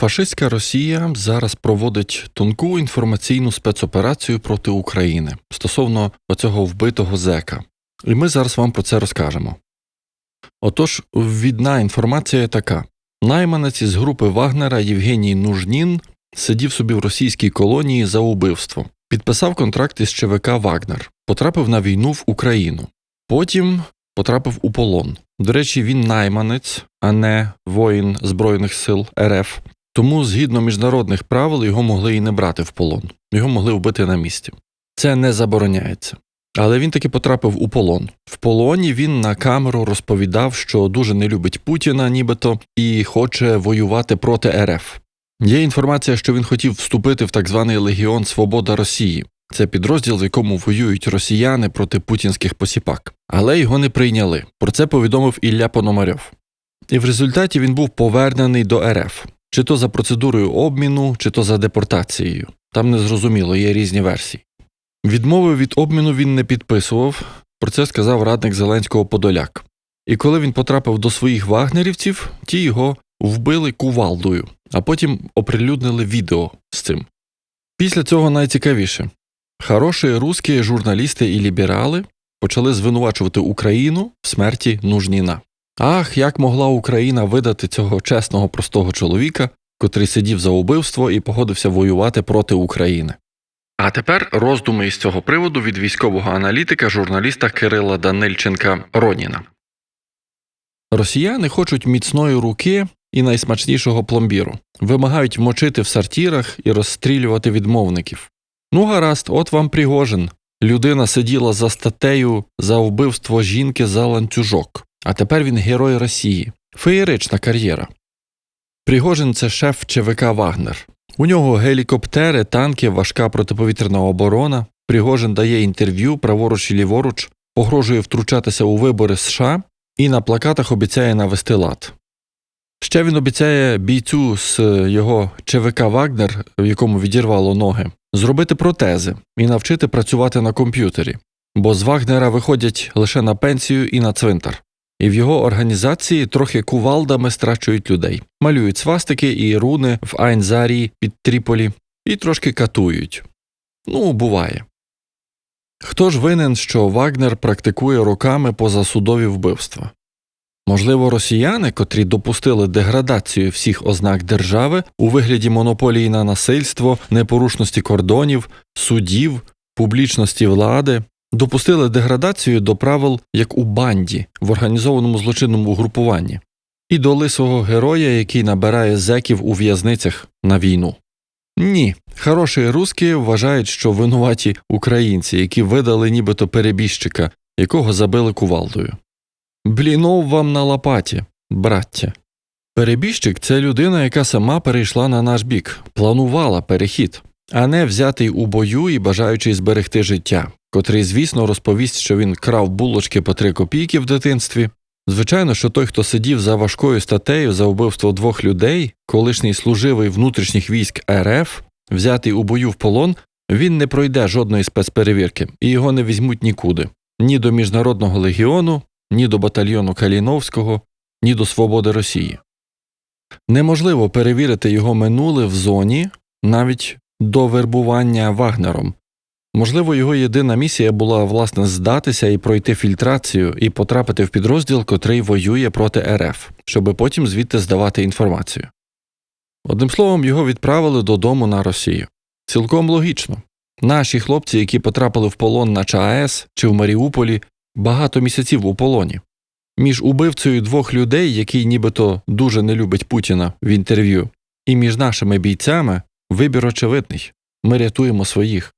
Фашистська Росія зараз проводить тонку інформаційну спецоперацію проти України стосовно оцього вбитого зека. І ми зараз вам про це розкажемо. Отож, відна інформація така: найманець із групи Вагнера Євгеній Нужнін сидів собі в російській колонії за убивство, підписав контракт із ЧВК Вагнер, потрапив на війну в Україну. Потім потрапив у полон. До речі, він найманець, а не воїн Збройних сил РФ. Тому, згідно міжнародних правил, його могли і не брати в полон, його могли вбити на місці. Це не забороняється. Але він таки потрапив у полон. В полоні він на камеру розповідав, що дуже не любить Путіна, нібито, і хоче воювати проти РФ. Є інформація, що він хотів вступити в так званий Легіон Свобода Росії. Це підрозділ, в якому воюють росіяни проти путінських посіпак. Але його не прийняли. Про це повідомив Ілля Пономарьов. І в результаті він був повернений до РФ, чи то за процедурою обміну, чи то за депортацією. Там незрозуміло, є різні версії. Відмови від обміну він не підписував, про це сказав радник Зеленського Подоляк. І коли він потрапив до своїх вагнерівців, ті його вбили кувалдою, а потім оприлюднили відео з цим. Після цього найцікавіше хороші русські журналісти і ліберали почали звинувачувати Україну в смерті Нужніна. Ах, як могла Україна видати цього чесного простого чоловіка, котрий сидів за убивство і погодився воювати проти України. А тепер роздуми із цього приводу від військового аналітика, журналіста Кирила Данильченка Роніна. Росіяни хочуть міцної руки і найсмачнішого пломбіру, вимагають мочити в сортірах і розстрілювати відмовників. Ну, гаразд, от вам Пригожин. Людина сиділа за статтею за вбивство жінки за ланцюжок, а тепер він герой Росії. Феєрична кар'єра. Пригожин це шеф ЧВК Вагнер. У нього гелікоптери, танки, важка протиповітряна оборона. Пригожин дає інтерв'ю праворуч і ліворуч, погрожує втручатися у вибори США і на плакатах обіцяє навести лад. Ще він обіцяє бійцю з його ЧВК Вагнер, в якому відірвало ноги, зробити протези і навчити працювати на комп'ютері, бо з Вагнера виходять лише на пенсію і на цвинтар. І в його організації трохи кувалдами страчують людей, малюють свастики і руни в Айнзарі під Тріполі і трошки катують. Ну, буває. Хто ж винен, що Вагнер практикує роками позасудові вбивства? Можливо, росіяни, котрі допустили деградацію всіх ознак держави у вигляді монополії на насильство, непорушності кордонів, судів, публічності влади, допустили деградацію до правил як у банді в організованому злочинному угрупуванні, і до лисого героя, який набирає зеків у в'язницях на війну. Ні, хороші русські вважають, що винуваті українці, які видали нібито перебіжчика, якого забили кувалдою. Блінов вам на лопаті, браття. Перебіжчик це людина, яка сама перейшла на наш бік, планувала перехід, а не взятий у бою і бажаючий зберегти життя, котрий, звісно, розповість, що він крав булочки по три копійки в дитинстві. Звичайно, що той, хто сидів за важкою статтею за вбивство двох людей, колишній служивий внутрішніх військ РФ, взятий у бою в полон, він не пройде жодної спецперевірки і його не візьмуть нікуди ні до Міжнародного легіону, ні до батальйону Каліновського, ні до Свободи Росії. Неможливо перевірити його минуле в зоні навіть до вербування Вагнером. Можливо, його єдина місія була власне здатися і пройти фільтрацію і потрапити в підрозділ, котрий воює проти РФ, щоби потім звідти здавати інформацію. Одним словом, його відправили додому на Росію. Цілком логічно. Наші хлопці, які потрапили в полон на ЧАЕС чи в Маріуполі, багато місяців у полоні. Між убивцею двох людей, який нібито дуже не любить Путіна в інтерв'ю, і між нашими бійцями вибір очевидний ми рятуємо своїх.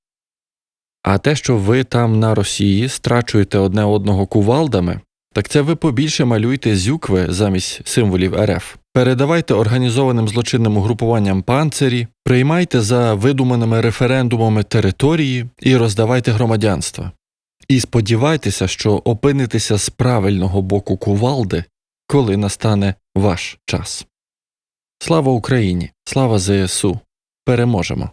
А те, що ви там на Росії страчуєте одне одного кувалдами, так це ви побільше малюйте зюкви замість символів РФ. Передавайте організованим злочинним угрупуванням панцирі, приймайте за видуманими референдумами території і роздавайте громадянства. І сподівайтеся, що опинитеся з правильного боку кувалди, коли настане ваш час. Слава Україні! Слава ЗСУ! Переможемо!